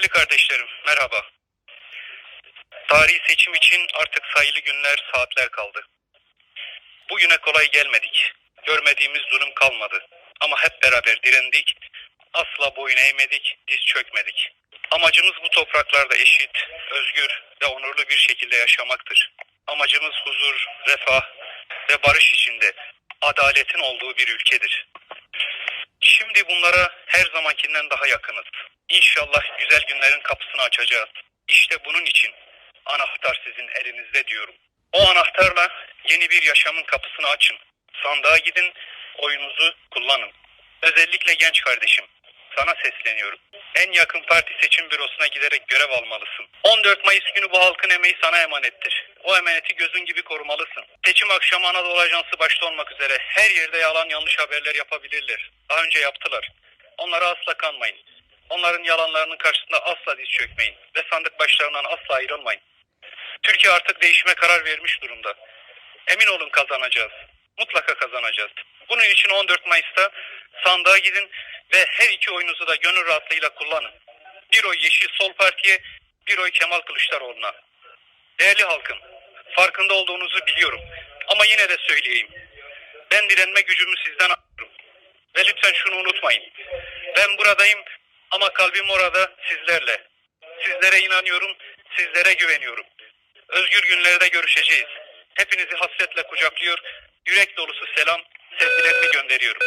Değerli kardeşlerim, merhaba. Tarihi seçim için artık sayılı günler, saatler kaldı. Bugüne kolay gelmedik. Görmediğimiz zulüm kalmadı. Ama hep beraber direndik. Asla boyun eğmedik, diz çökmedik. Amacımız bu topraklarda eşit, özgür ve onurlu bir şekilde yaşamaktır. Amacımız huzur, refah ve barış içinde adaletin olduğu bir ülkedir. Şimdi bunlara her zamankinden daha yakınız. İnşallah güzel günlerin kapısını açacağız. İşte bunun için anahtar sizin elinizde diyorum. O anahtarla yeni bir yaşamın kapısını açın. Sandığa gidin, oyunuzu kullanın. Özellikle genç kardeşim, sana sesleniyorum. En yakın parti seçim bürosuna giderek görev almalısın. 14 Mayıs günü bu halkın emeği sana emanettir. O emaneti gözün gibi korumalısın. Seçim akşamı Anadolu Ajansı başta olmak üzere her yerde yalan yanlış haberler yapabilirler. Daha önce yaptılar. Onlara asla kanmayın. Onların yalanlarının karşısında asla diz çökmeyin ve sandık başlarından asla ayrılmayın. Türkiye artık değişime karar vermiş durumda. Emin olun kazanacağız. Mutlaka kazanacağız. Bunun için 14 Mayıs'ta sandığa gidin ve her iki oyunuzu da gönül rahatlığıyla kullanın. Bir oy Yeşil Sol Parti'ye, bir oy Kemal Kılıçdaroğlu'na. Değerli halkım, farkında olduğunuzu biliyorum. Ama yine de söyleyeyim. Ben direnme gücümü sizden alıyorum. Ve lütfen şunu unutmayın. Ben buradayım ama kalbim orada sizlerle. Sizlere inanıyorum, sizlere güveniyorum. Özgür günlerde görüşeceğiz. Hepinizi hasretle kucaklıyor, yürek dolusu selam, sevgilerimi gönderiyorum.